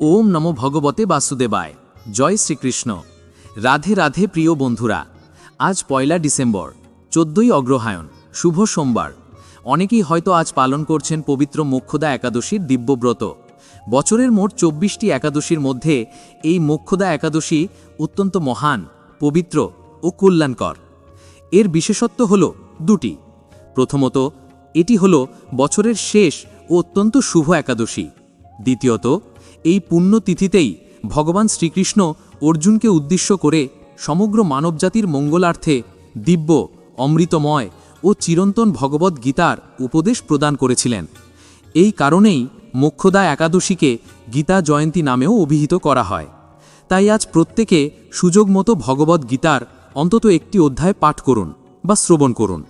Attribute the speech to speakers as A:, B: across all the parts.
A: ওম নম ভগবতে বাসুদেবায়। জয় শ্রীকৃষ্ণ। রাধে রাধে প্রিয় বন্ধুরা, আজ পয়লা ডিসেম্বর, চোদ্দই অগ্রহায়ণ, শুভ সোমবার। অনেকেই হয়তো আজ পালন করছেন পবিত্র মোক্ষদা একাদশীর দিব্যব্রত। বছরের মোট চব্বিশটি একাদশীর মধ্যে এই মোক্ষদা একাদশী অত্যন্ত মহান, পবিত্র ও কল্যাণকর। এর বিশেষত্ব হল দুটি। প্রথমত, এটি হল বছরের শেষ ও অত্যন্ত শুভ একাদশী। দ্বিতীয়ত এই পুণ্যতিথিতেই ভগবান শ্রীকৃষ্ণ অর্জুনকে উদ্দেশ্য করে সমগ্র মানবজাতির মঙ্গলার্থে দিব্য, অমৃতময় ও চিরন্তন ভগবদ্ গীতার উপদেশ প্রদান করেছিলেন। এই কারণেই মোক্ষদা একাদশীকে গীতা জয়ন্তী নামেও অভিহিত করা হয়। তাই আজ প্রত্যেকে সুযোগ মতো ভগবদ্ গীতার অন্তত একটি অধ্যায় পাঠ করুন বা শ্রবণ করুন।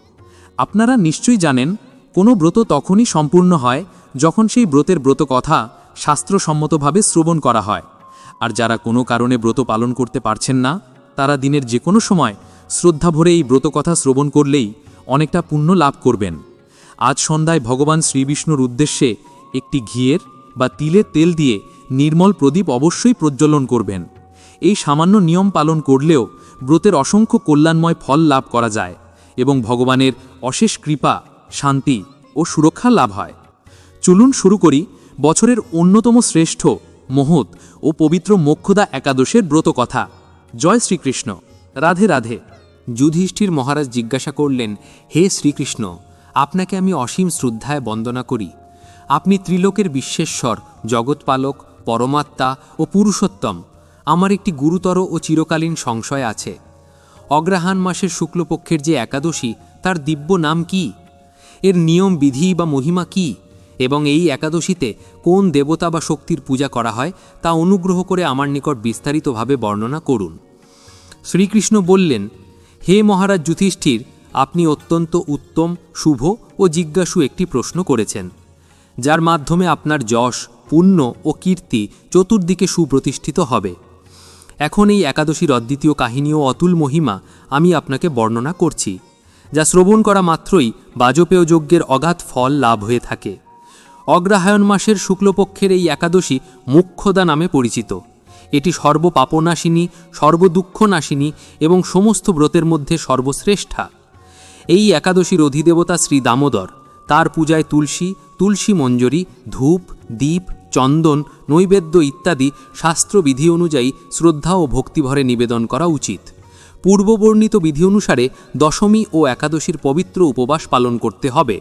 A: আপনারা নিশ্চয়ই জানেন, কোনো ব্রত তখনই সম্পূর্ণ হয় যখন সেই ব্রতের ব্রত কথা শাস্ত্রসম্মতভাবে শ্রবণ করা হয়। আর যারা কোনো কারণে ব্রত পালন করতে পারছেন না, তারা দিনের যে কোনো সময় শ্রদ্ধা ভরে এই ব্রত কথা শ্রবণ করলেই অনেকটা পুণ্য লাভ করবেন। আজ সন্ধ্যায় ভগবান শ্রীবিষ্ণুর উদ্দেশ্যে একটি ঘিয়ের বা তিলের তেল দিয়ে নির্মল প্রদীপ অবশ্যই প্রজ্বলন করবেন। এই সামান্য নিয়ম পালন করলেও ব্রতের অসংখ্য কল্যাণময় ফল লাভ করা যায় এবং ভগবানের অশেষ কৃপা, শান্তি ও সুরক্ষা লাভ হয়। চলুন শুরু করি বছরের অন্যতম শ্রেষ্ঠ, মহৎ ও পবিত্র মোক্ষদা একাদশের ব্রত কথা জয় শ্রীকৃষ্ণ। রাধে রাধে।
B: যুধিষ্ঠির মহারাজ জিজ্ঞাসা করলেন, হে শ্রীকৃষ্ণ, আপনাকে আমি অসীম শ্রদ্ধায় বন্দনা করি। আপনি ত্রিলোকের বিশ্বেশ্বর, জগৎপালক, পরমাত্মা ও পুরুষোত্তম। আমার একটি গুরুতর ও চিরকালীন সংশয় আছে। অগ্রহায়ণ মাসের শুক্লপক্ষের যে একাদশী, তার দিব্য নাম কি? এর নিয়ম, বিধি বা মহিমা কি? এবং এই একাদশীতে কোন দেবতা বা শক্তির পূজা করা হয় তা অনুগ্রহ করে আমার নিকট বিস্তারিতভাবে বর্ণনা করুন। শ্রীকৃষ্ণ বললেন, হে মহারাজ যুধিষ্ঠির, আপনি অত্যন্ত উত্তম, শুভ ও জিজ্ঞাসু একটি প্রশ্ন করেছেন, যার মাধ্যমে আপনার যশ, পুণ্য ও কীর্তি চতুর্দিকে সুপ্রতিষ্ঠিত হবে। এখন এই একাদশীর অদ্বিতীয় কাহিনী ও অতুল মহিমা আমি আপনাকে বর্ণনা করছি, যা শ্রবণ করা মাত্রই বাজপেয় যজ্ঞের অগাধ ফল লাভ হয়ে থাকে। অগ্রহায়ণ মাসের শুক্লপক্ষের এই একাদশী মুখ্যদা নামে পরিচিত। এটি সর্বপাপনাশিনী, সর্বদুঃখনাশিনী এবং সমস্ত ব্রতের মধ্যে সর্বশ্রেষ্ঠা। এই একাদশীর অধিদেবতা শ্রী দামোদর। তার পূজায় তুলসী তুলসী মঞ্জরি, ধূপ, দীপ, চন্দন, নৈবেদ্য ইত্যাদি শাস্ত্রবিধি অনুযায়ী শ্রদ্ধা ও ভক্তিভরে নিবেদন করা উচিত। পূর্ববর্ণিত বিধি অনুসারে দশমী ও একাদশীর পবিত্র উপবাস পালন করতে হবে।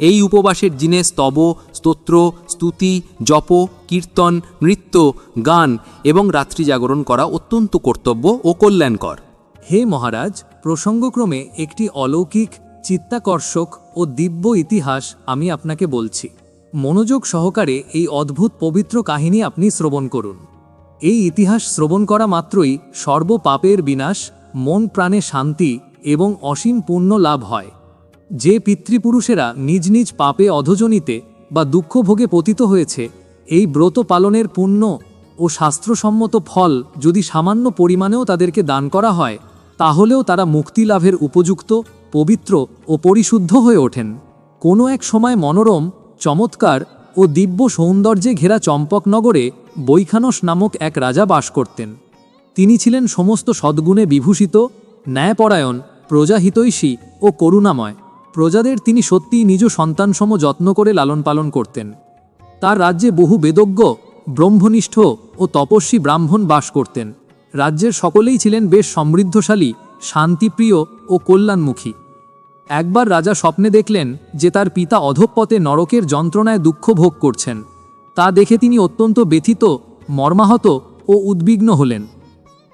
B: এই উপবাসের দিনে স্তব, স্তোত্র, স্তুতি, জপ, কীর্তন, নৃত্য, গান এবং রাত্রি জাগরণ করা অত্যন্ত কর্তব্য ও কল্যাণকর।
A: হে মহারাজ, প্রসঙ্গক্রমে একটি অলৌকিক, চিত্তাকর্ষক ও দিব্য ইতিহাস আমি আপনাকে বলছি। মনোযোগ সহকারে এই অদ্ভুত পবিত্র কাহিনী আপনি শ্রবণ করুন। এই ইতিহাস শ্রবণ করা মাত্রই সর্বপাপের বিনাশ, মন প্রাণে শান্তি এবং অসীম পুণ্য লাভ হয়। যে পিতৃপুরুষেরা নিজ নিজ পাপে অধজনিতে বা দুঃখভোগে পতিত হয়েছে, এই ব্রত পালনের পুণ্য ও শাস্ত্রসম্মত ফল যদি সামান্য পরিমাণেও তাদেরকে দান করা হয়, তাহলেও তারা মুক্তি লাভের উপযুক্ত, পবিত্র ও পরিশুদ্ধ হয়ে ওঠেন। কোনো এক সময় মনোরম, চমৎকার ও দিব্য সৌন্দর্যে ঘেরা চম্পকনগরে বৈখানস নামক এক রাজা বাস করতেন। তিনি ছিলেন সমস্ত সদ্গুণে বিভূষিত, ন্যায়পরায়ণ, প্রজাহিতৈষী ও করুণাময়। প্রজাদের তিনি সত্যিই নিজ সন্তানসম যত্ন করে লালন পালন করতেন। তার রাজ্যে বহু বেদজ্ঞ, ব্রহ্মনিষ্ঠ ও তপস্বী ব্রাহ্মণ বাস করতেন। রাজ্যের সকলেই ছিলেন বেশ সমৃদ্ধশালী, শান্তিপ্রিয় ও কল্যাণমুখী। একবার রাজা স্বপ্নে দেখলেন যে তার পিতা অধঃপথে নরকের যন্ত্রণায় দুঃখ ভোগ করছেন। তা দেখে তিনি অত্যন্ত ব্যথিত, মর্মাহত ও উদ্বিগ্ন হলেন।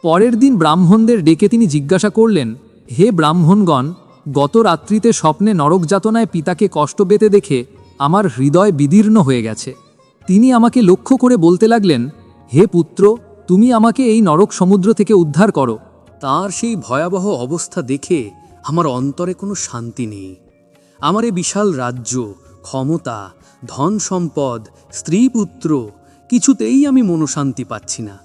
A: পরের দিন ব্রাহ্মণদের ডেকে তিনি জিজ্ঞাসা করলেন, হে ব্রাহ্মণগণ গত রাত্রিতে স্বপ্নে নরক যাতনায় পিতাকে কষ্ট পেতে দেখে আমার হৃদয় বিদীর্ণ হয়ে গেছে। তিনি আমাকে লক্ষ্য করে বলতে লাগলেন, হে পুত্র, তুমি আমাকে এই নরক সমুদ্র থেকে উদ্ধার করো।
B: তার সেই ভয়াবহ অবস্থা দেখে আমার অন্তরে কোনো শান্তি নেই। আমার এ বিশাল রাজ্য, ক্ষমতা, ধন সম্পদ, স্ত্রী পুত্র, কিছুতেই আমি মনোশান্তি পাচ্ছি না।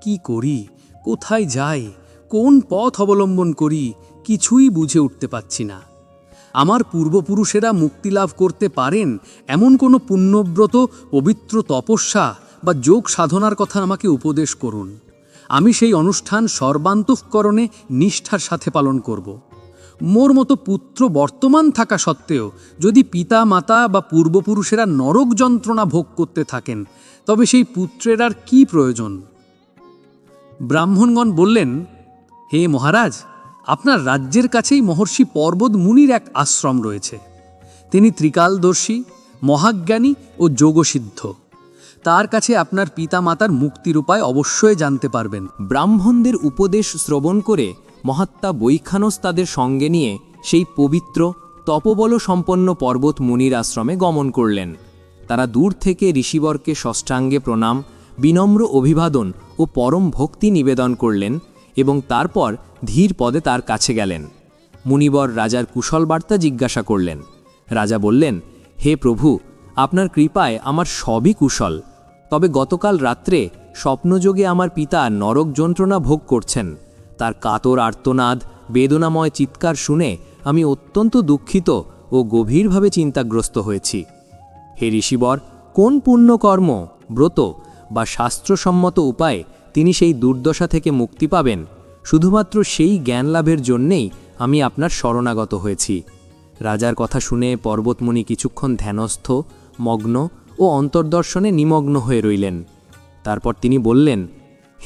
B: কি করি? কোথায় যাই? কোন পথ অবলম্বন করি? কিছুই বুঝে উঠতে পাচ্ছি না। আমার পূর্বপুরুষেরা মুক্তি লাভ করতে পারেন এমন কোনো পুণ্যব্রত, পবিত্র তপস্যা
C: বা যোগ সাধনার কথা আমাকে উপদেশ করুন। আমি সেই অনুষ্ঠান সর্বান্তঃকরণে নিষ্ঠার সাথে পালন করব। মোর মতো পুত্র বর্তমান থাকা সত্ত্বেও যদি পিতা মাতা বা পূর্বপুরুষেরা নরক যন্ত্রণা ভোগ করতে থাকেন, তবে সেই পুত্রের আর কী প্রয়োজন? ব্রাহ্মণগণ বললেন, হে মহারাজ আপনার রাজ্যের কাছেই মহর্ষি পর্বত মুনির এক আশ্রম রয়েছে। তিনি ত্রিকালদর্শী, মহাজ্ঞানী ও যোগসিদ্ধ। তার কাছে আপনার পিতামাতার মুক্তির উপায় অবশ্যই জানতে পারবেন।
B: ব্রাহ্মণদের উপদেশ শ্রবণ করে মহাত্মা বৈখানস তাদের সঙ্গে নিয়ে সেই পবিত্র তপবল সম্পন্ন পর্বত মুনির আশ্রমে গমন করলেন। তারা দূর থেকে ঋষিবরকে ষষ্ঠাঙ্গে প্রণাম, বিনম্র অভিবাদন ও পরম ভক্তি নিবেদন করলেন এবং তারপর ধীর পদে তার কাছে গেলেন। মুনিবর রাজার কুশল বার্তা জিজ্ঞাসা করলেন। রাজা বললেন, হে প্রভু, আপনার কৃপায় আমার সবই কুশল। তবে গতকাল রাত্রে স্বপ্নযোগে আমার পিতা নরক যন্ত্রণা ভোগ করছেন। তার কাতর আর্তনাদ, বেদনাময় চিৎকার শুনে আমি অত্যন্ত দুঃখিত ও গভীরভাবে চিন্তাগ্রস্ত হয়েছি। হে ঋষিবর, কোন পুণ্যকর্ম, ব্রত বা শাস্ত্রসম্মত উপায়ে তিনি সেই দুর্দশা থেকে মুক্তি পাবেন? শুধুমাত্র সেই জ্ঞান লাভের জন্যেই আমি আপনার শরণাগত হয়েছি। রাজার কথা শুনে পর্বতমণি কিছুক্ষণ ধ্যানস্থ, মগ্ন ও অন্তর্দর্শনে নিমগ্ন হয়ে রইলেন। তারপর তিনি বললেন,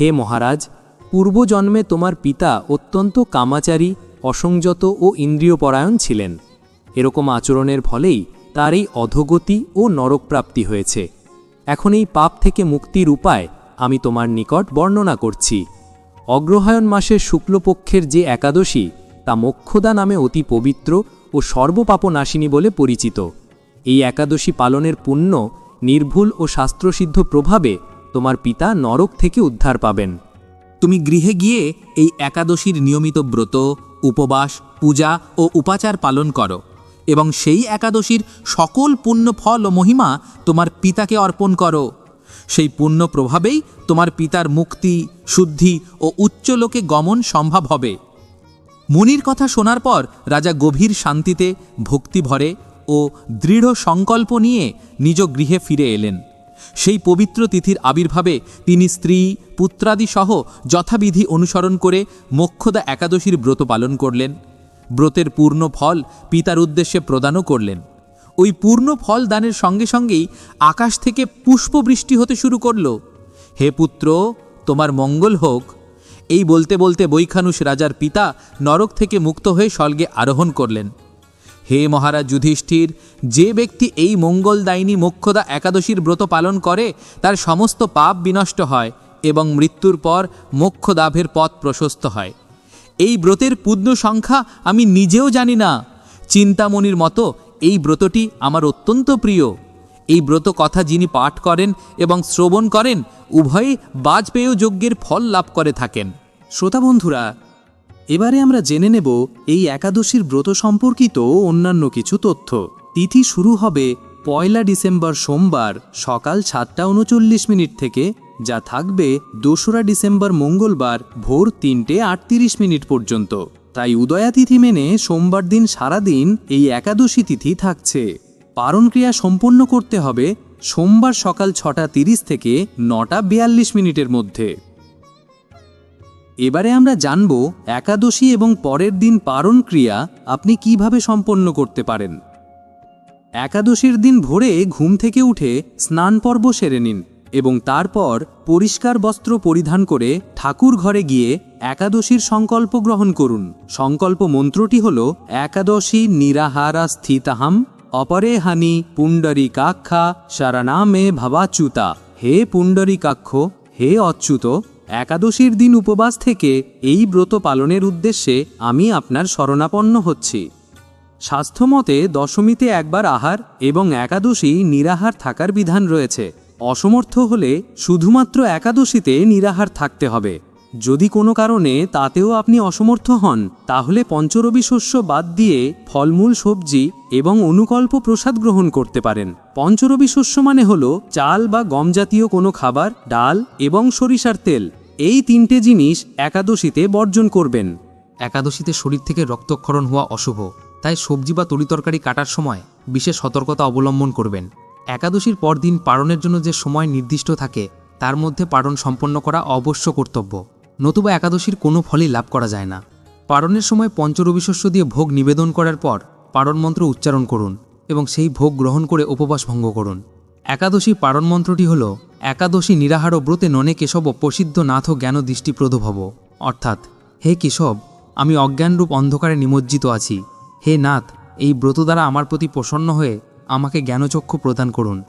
B: হে মহারাজ, পূর্বজন্মে তোমার পিতা অত্যন্ত কামাচারী, অসংযত ও ইন্দ্রিয়পরায়ণ ছিলেন। এরকম আচরণের ফলেই তার এই অধোগতি ও নরকপ্রাপ্তি হয়েছে। এখন এই পাপ থেকে মুক্তির উপায় আমি তোমার নিকট বর্ণনা করছি। অগ্রহায়ণ মাসের শুক্লপক্ষের যে একাদশী, তা মোক্ষদা নামে অতি পবিত্র ও সর্বপাপনাশিনী বলে পরিচিত। এই একাদশী পালনের পুণ্য, নির্ভুল ও শাস্ত্রসিদ্ধ প্রভাবে তোমার পিতা নরক থেকে উদ্ধার পাবেন।
D: তুমি গৃহে গিয়ে এই একাদশীর নিয়মিত ব্রত, উপবাস, পূজা ও উপাচার পালন করো এবং সেই একাদশীর সকল পুণ্য, ফল ও মহিমা তোমার পিতাকে অর্পণ করো। সেই পুণ্য প্রভাবেই তোমার পিতার মুক্তি, শুদ্ধি ও উচ্চলোকে গমন সম্ভব হবে। মুনির কথা শোনার পর রাজা গভীর শান্তিতে, ভক্তি ভরে ও দৃঢ় সংকল্প নিয়ে নিজ গৃহে ফিরে এলেন। সেই পবিত্র তিথির আবির্ভাবে তিনি স্ত্রী, পুত্রাদি সহ যথাবিধি অনুসরণ করে মোক্ষদা একাদশীর ব্রত পালন করলেন। ব্রতের পূর্ণ ফল পিতার উদ্দেশ্যে প্রদানও করলেন। ওই পূর্ণ ফল দানের সঙ্গে সঙ্গেই আকাশ থেকে পুষ্পবৃষ্টি হতে শুরু করল। হে পুত্র, তোমার মঙ্গল হোক। এই বলতে বলতে বৈখানুষ রাজার পিতা নরক থেকে মুক্ত হয়ে স্বর্গে আরোহণ করলেন। হে মহারাজ যুধিষ্ঠির, যে ব্যক্তি এই মঙ্গলদায়িনী মোক্ষদা একাদশীর ব্রত পালন করে, তার সমস্ত পাপ বিনষ্ট হয় এবং মৃত্যুর পর মোক্ষদাভের পথ প্রশস্ত হয়। এই ব্রতের পুণ্য সংখ্যা আমি নিজেও জানি না। চিন্তামণির মতো এই ব্রতটি আমার অত্যন্ত প্রিয়। এই ব্রত কথা যিনি পাঠ করেন এবং শ্রবণ করেন, উভয়ে বাজপেয় যজ্ঞের ফল লাভ করে থাকেন।
C: শ্রোতা বন্ধুরা, এবারে আমরা জেনে নেব এই একাদশীর ব্রত সম্পর্কিত অন্যান্য কিছু তথ্য। তিথি শুরু হবে পয়লা ডিসেম্বর সোমবার সকাল সাতটা উনচল্লিশ মিনিট থেকে, যা থাকবে দোসরা ডিসেম্বর মঙ্গলবার ভোর তিনটে আটত্রিশ মিনিট পর্যন্ত। তাই উদয়া তিথি মেনে সোমবার দিন সারাদিন এই একাদশী তিথি থাকছে। পারণ ক্রিয়া সম্পন্ন করতে হবে সোমবার সকাল ছটা তিরিশ থেকে নটা বিয়াল্লিশ মিনিটের মধ্যে। এবারে আমরা জানব একাদশী এবং পরের দিন পারণ ক্রিয়া আপনি কীভাবে সম্পন্ন করতে পারেন। একাদশীর দিন ভোরে ঘুম থেকে উঠে স্নান পর্ব সেরে নিন। এবং তারপর পরিষ্কার বস্ত্র পরিধান করে ঠাকুর ঘরে গিয়ে একাদশীর সংকল্প গ্রহণ করুন। সংকল্প মন্ত্রটি হল, একাদশী নিরাহারা স্থিতাহাম, অপরে হানি পুণ্ডরী কাক্ষা, শরণামে ভাবাচ্যুতা। হে পুণ্ডরী কাক্ষ, হে অচ্যুত, একাদশীর দিন উপবাস থেকে এই ব্রত পালনের উদ্দেশ্যে আমি আপনার শরণাপন্ন হচ্ছি। স্বাস্থ্যমতে দশমীতে একবার আহার এবং একাদশী নিরাহার থাকার বিধান রয়েছে। অসমর্থ হলে শুধুমাত্র একাদশীতে নিরাহার থাকতে হবে। যদি কোনো কারণে তাতেও আপনি অসমর্থ হন, তাহলে পঞ্চরবি শস্য বাদ দিয়ে ফলমূল, সবজি এবং অনুকল্প প্রসাদ গ্রহণ করতে পারেন। পঞ্চরবি শস্য মানে হল চাল বা গম জাতীয় কোনো খাবার, ডাল এবং সরিষার তেল। এই তিনটে জিনিস একাদশীতে বর্জন করবেন।
D: একাদশীতে শরীর থেকে রক্তক্ষরণ হওয়া অশুভ, তাই সবজি বা তরিতরকারি কাটার সময় বিশেষ সতর্কতা অবলম্বন করবেন।
B: একাদশীর পর দিন পালনের জন্য যে সময় নির্দিষ্ট থাকে, তার মধ্যে পালন সম্পন্ন করা অবশ্য কর্তব্য। নতুবা একাদশীর কোনো ফলই লাভ করা যায় না। পালনের সময় পঞ্চরবি শস্য দিয়ে ভোগ নিবেদন করার পর পারণ মন্ত্র উচ্চারণ করুন এবং সেই ভোগ গ্রহণ করে উপবাস ভঙ্গ করুন। একাদশী পারণ মন্ত্রটি হল, একাদশী নিরাহার ব্রতে ননে কেশব প্রসিদ্ধ নাথ জ্ঞান দৃষ্টিপ্রদ ভব। অর্থাৎ, হে কেশব, আমি অজ্ঞানরূপ অন্ধকারে নিমজ্জিত আছি। হে নাথ, এই ব্রত দ্বারা আমার প্রতি প্রসন্ন হয়ে আমাকে জ্ঞানচক্ষু প্রদান করুন।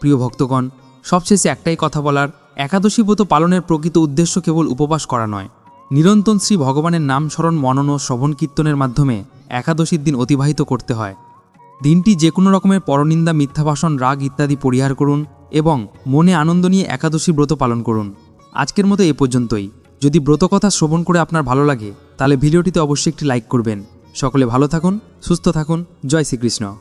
B: প্রিয় ভক্তগণ, সবশেষে একটাই কথা বলার, একাদশী ব্রত পালনের প্রকৃত উদ্দেশ্য কেবল উপবাস করা নয়। নিরন্তন শ্রী ভগবানের নাম স্মরণ, মনন ও শ্রবণ কীর্তনের মাধ্যমে একাদশীর দিন অতিবাহিত করতে হয়। দিনটি যে কোনো রকমের পরনিন্দা, মিথ্যাভাষণ, রাগ ইত্যাদি পরিহার করুন এবং মনে আনন্দ নিয়ে একাদশী ব্রত পালন করুন। আজকের মতো এ পর্যন্তই। যদি ব্রত কথা শ্রবণ করে আপনার ভালো লাগে, তাহলে ভিডিওটিতে অবশ্যই একটি লাইক করবেন। সকলে ভালো থাকুন, সুস্থ থাকুন। জয় শ্রীকৃষ্ণ।